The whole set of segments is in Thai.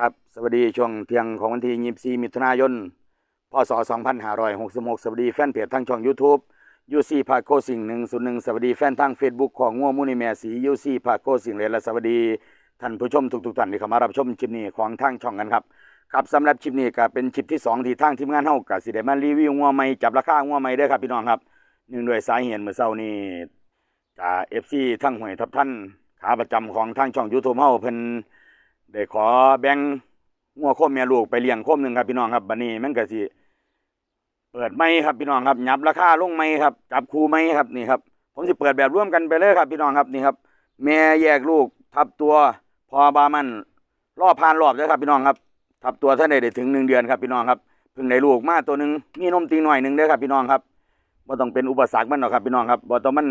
ครับ สวัสดีช่วงเที่ยงของวันที่ 24 มิถุนายน พศ 2566 สวัสดีแฟนเพจทางช่อง YouTube ยูซีพาโคสิง101สวัสดีแฟนทาง Facebook ของงัวมูนิแมสียูซีพาโคสิงเลยและสวัสดีท่านผู้ชมทุกๆท่านที่เข้ามารับชมคลิปนี้ของทางช่องกันครับครับสำหรับคลิปนี้ก็เป็นคลิปที่ 2 ที่ทางทีมงานเฮาก็สิได้มารีวิวงัวใหม่จับราคางัวใหม่เด้ครับพี่น้องครับเนื่งด้วยสายเหตุเมื่อเช้านี้ก็เอฟซีทั้งหวยทับท่านขาประจำของทางช่อง YouTube เฮาเพิ่น ได้ขอแบ่งงัวโคมแม่ลูกไปเลี้ยงโคมหนึ่งครับพี่น้องครับบัดนี้มันก็สิเปิดไม่ครับพี่น้องครับยับราคาลงไม่ครับจับคูไม่ครับนี่ครับผมสิเปิดแบบร่วมกันไปเลยครับพี่น้องครับนี่ครับ แม่แยกลูกทับตัวพอบามันรอบผ่านรอบเลยครับพี่น้องครับ ทับตัวท่านได้ได้ถึงหนึ่งเดือนครับพี่น้องครับเพิ่งได้ลูกมาตัวหนึ่งมีนมตีหน่อยหนึ่งเด้อครับพี่น้องครับบ่ต้องเป็นอุปสรรคมันหรอกครับพี่น้องครับบ่ต้องมัน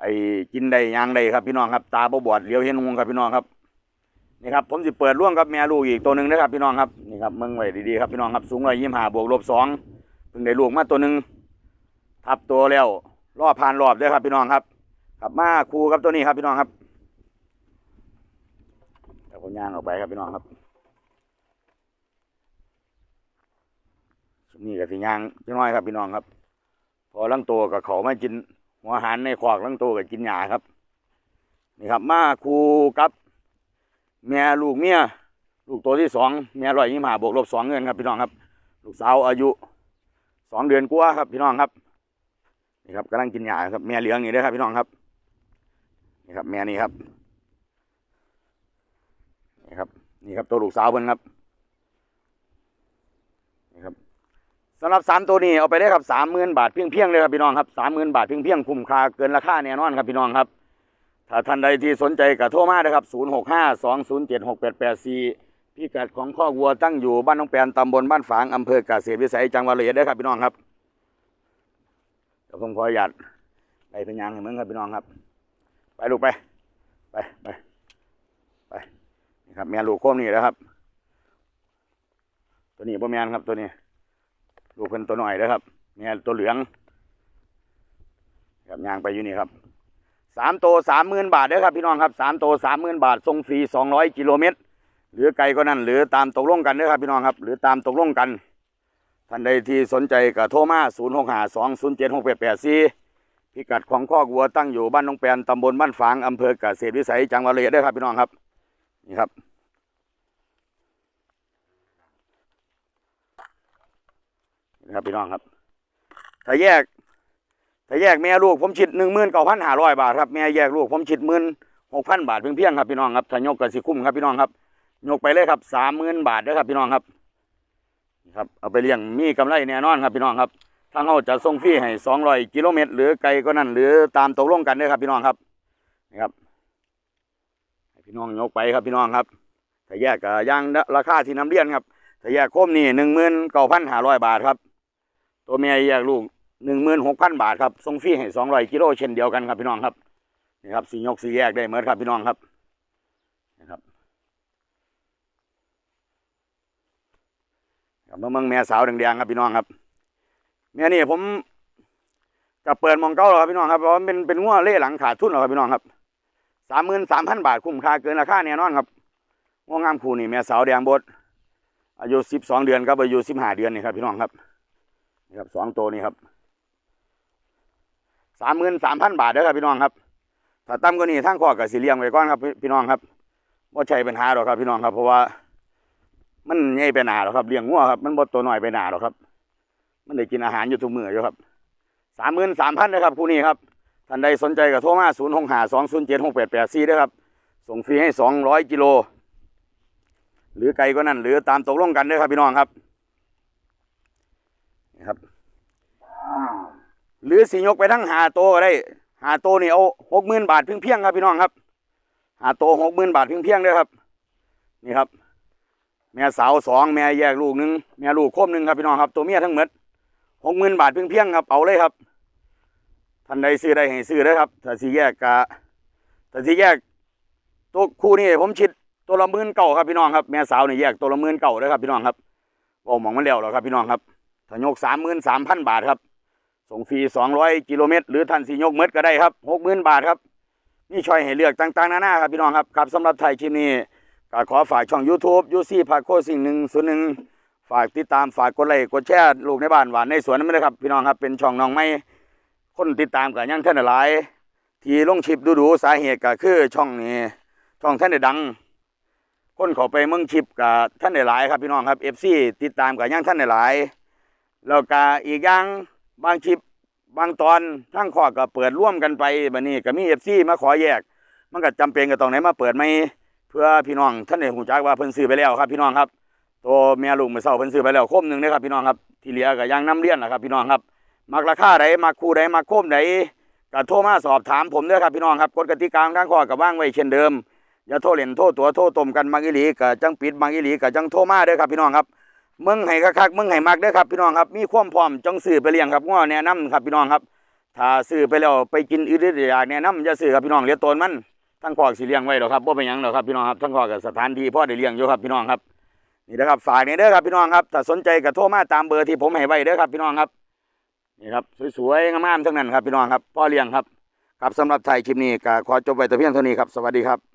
ไอ้กินได้ยางได้ครับพี่น้องครับ ตาบ่บอดเลี้ยวเห็นงงครับพี่น้องครับ นี่ครับผมสิเปิดร่วมกับแม่ลูกอีกตัวหนึ่งนะครับพี่น้องครับนี่ครับเมืองไว้ดีๆครับพี่น้องครับสูงร้อยยี่ห้าบวกลบสองเพิ่งได้ลูกมาตัวหนึ่งทับตัวแล้วรอบผ่านรอบเด้อครับพี่น้องครับครับมาคู่กับตัวนี้ครับพี่น้องครับเดี๋ยวผมย่างออกไปครับพี่น้องครับนี่ก็สิย่างจังน้อยครับพี่น้องครับ พอลังตัวกับเขาไม่กินหัวหารในขวากลังตัวกับกินหญ้าครับนี่ครับมาคู่กับ แม่ลูกเมียลูกตัวที่สองแม่ร้อยยี่ห้าบวกลบสองเงินครับพี่น้องครับ ลูกสาวอายุสองเดือนกว่าครับพี่น้องครับนี่ครับกำลังกินหญ้าครับแม่เหลืองนี่ด้อครับพี่น้องครับนี่ครับ แม่นี่ครับนี่ครับนี่ครับตัวลูกสาวเพิ่นครับนี่ครับสำหรับสามตัวนี้เอาไปได้ครับสามหมื่นบาทเพียงเพียงเลยครับพี่น้องครับสามหมื่นบาทเพียงเพียงคุ้มค่าเกินราคาแน่นอนครับพี่น้องครับ ถ้าท่านใดที่สนใจก็โทรมานะครับ 0652076884 พิกัดของข้อวัวตั้งอยู่บ้านน้องแปนตำบลบ้านฝางอำเภอกเกษรวิสัยจังหวัดระยองเด้ครับพี่น้องครับเดี๋ยวผมขออนุญาตไปเป็นยางให้มึงครับพี่น้องครับ ไปลูกไป ไปไปไปนี่ครับแม่ลูกโคมนี่นะครับ ตัวนี้พ่อแมนครับตัวนี้ลูกเพิ่นตัวหน่อยนะครับแม่ตัวเหลืองครับยางไปอยู่นี่ครับ สามโตสามหมื่นบาทเด้อครับพี่น้องครับสามโตสามหมื่นบาทส่งฟรีสองร้อยกิโลเมตรหรือไกลก็นั่นหรือตามตกลงกันเด้อครับพี่น้องครับ หรือตามตกลงกัน ท่านใดที่สนใจก็โทรมาศูนย์หกห้าสองศูนย์เจ็ดหกแปดแปดสี่พิกัดของข้อกวัวตั้งอยู่บ้านน้องแปนตำบลบ้านฝางอำเภอเกษตรวิสัยจังหวัดระยเด้อครับพี่น้องครับนี่ครับนี่ครับพี่น้องครับ ถ้าแยก ถ้าแยกแม่ลูกผมชิดหนึ่งหมื่นเก้าพันห้าร้อยบาทครับแม่แยกลูกผมชิดหมื่นหกพันบาทเพียงเพียงๆครับพี่น้องครับถ้ายกกระสิคุ้มครับพี่น้องครับยกไปเลยครับสามหมื่นบาทเด้อครับพี่น้องครับนี่ครับเอาไปเลี้ยงมีกำไรแน่นอนครับพี่น้องครับทางเราจะส่งฟรีให้สองร้อยกิโลเมตร หรือไกลก็นั่นหรือตามตกลงกันเด้อครับพี่น้องครับนี่ครับพี่น้องยกไปครับพี่น้องครับถ้าแยกกับย่างราคาที่น้ำเลี้ยนครับถ้าแยกโคมนี่หนึ่งหมื่นเก้าพันห้าร้อยบาทครับ ตัวแม่แยกลูก หนึ่งหมื่นหกพันบาทครับส่งฟรีให้สองร้อยกิโลเช่นเดียวกันครับพี่น้องครับนี่ครับสียกสีแยกได้เหมือนครับพี่น้องครับนะครับครับมาเมืองแม่สาวแดงๆครับพี่น้องครับแม่นี่ผมกับเปิดมองเก้าแล้วครับพี่น้องครับเพราะว่าเป็นเป็นงัวเล่หลังขาดทุนแล้วครับพี่น้องครับสามหมื่นสามพันบาทคุ้มค่าเกินราคาแน่นอนครับงัวงามคู่นี่แม่สาวแดงบดอายุสิบสองเดือนครับอายุสิบห้าเดือนนี่ครับพี่น้องครับนี่ครับสองตัวนี้ครับ สามหมื่นสามพันบาทเด้อครับพี่น้องครับถ้าต่ำกว่านี้ทางข้อกับสีเลียงไว้ก่อนครับพี่น้องครับว่าใช่ปัญหาหรอกครับ พี่น้องครับ เพราะว่า มันใหญ่ไปหนาหรอกครับเลี้ยงงัวครับมันบดตัวหน้อยไปหนาหรอกครับ มันได้กินอาหารอยู่ทุกมื้ออยู่ครับสามหมื่นสามพันนะครับคู่นี้ครับท่านใดสนใจก็โทรมาศูนย์หกห้าสองศูนย์เจ็ดหกแปดแปดสี่ด้วยครับ ส่งฟรีให้สองร้อยกิโลหรือไกลก็นั่นหรือตามตกลงกันด้วยครับพี่น้องครับนะครับ หรือสิยกไปทั้งหาโตก็ได้ หาโตนี่เอาหกหมื่นบาทเพียงเพียงครับพี่น้องครับ หาโตหกหมื่นบาทเพียงเพียงๆเลยครับ นี่ครับ แม่สาวสองแม่แยกลูกหนึ่งแม่ลูกคมหนึ่งครับพี่น้องครับ ตัวเมียทั้งหมดหกหมื่นบาทเพียงเพียงครับเอาเลยครับท่านใดซื้อได้ให้ซื้อเลยครับถ้าสีแยกกะถ้าสีแยกตัวคู่นี่ผมชิดตัวละหมื่นเก่าครับพี่น้องครับแม่สาวนี่แยกตัวละหมื่นเก่าเลยครับพี่น้องครับบอกหมองมันแล้วหรอครับพี่น้องครับถ้ายกสามหมื่นสามพันบาทครับ ส่งฟรี200กิโลเมตร หรือท่านสียกเมดก็ได้ครับ60,000บาทครับนี่ชอยให้เลือกต่างๆนานาครับพี่น้องครับครับสำหรับไทยคลิปนี้ก็ขอฝากช่อง YouTube ยูซี่พาโคสิ่งหนึ่งศูนย์หนึ่งฝากติดตามฝากกดไลค์กดแชร์ลูกในบ้านหวานในสวนนั่นเลยครับพี่น้องครับเป็นช่องน้องไม่คนติดตามกับยังท่านหลาย ที่ลงชิปดูๆสาเหตุก็คือช่องนี้ ช่องท่านได้ดัง คนเขาไปเมืองชิปกับท่านได้หลายครับพี่น้องครับ FC ติดตามกับยังท่านได้หลายแล้วก็อีกอย่าง บางชิปบางตอนทั้งข้อก็เปิดร่วมกันไปบัดนี้ก็มี FC มาขอแยก มันก็จำเป็นก็ต้องไหนมาเปิดไหมเพื่อพี่น้องท่านได้หูจักว่าเพิ่นซื้อไปแล้วครับ พี่น้องครับตัวเมียลุงเมื่อเช้าเพิ่นซื้อไปแล้วโคมหนึ่งนะครับพี่น้องครับ ที่เหลือก็ยังน้ำเลี้ยนนะครับพี่น้องครับ มักราคาใดมักคู่ใดมักโคมใดก็โทรมาสอบถามผมเด้อครับพี่น้องครับกฎกติกาของทางข้อก็วางไว้เช่นเดิมอย่าโทรเล่นโทรตัวโทรต้มกันมักอีหลีก็จังปิดมักอีหลีก็จังโทรมาเด้อครับพี่น้องครับ มึงให้คักๆมึงให้มักเด้อครับพี่น้องครับมีความพร้อมจงซื้อไปเลี้ยงครับง้อแนะนํครับพี่น้องครับ ถ้าซื้อไปแล้วไปกินอืดๆอยากแนะนํอย่าซื้อครับพี่น้องเลี้ยงตนมันทั้งคอกสิเลี้ยงไว้ดอกครับบ่เป็นหยังดอกครับพี่น้องครับทั้งคอกกับสถานที่พ่อได้เลี้ยงอยู่ครับพี่น้องครับนี่นะครับฝากนี่เด้อครับพี่น้องครับถ้าสนใจก็โทรมาตามเบอร์ที่ผมให้ไว้เด้อครับพี่น้องครับนี่ครับสวยๆงามๆทั้งนั้นครับพี่น้องครับพ่อเลี้ยงครับครับสำหรับไทยคลิปนี้ก็ขอจบไว้แต่เพียงเท่านี้ครับสวัสดีครับ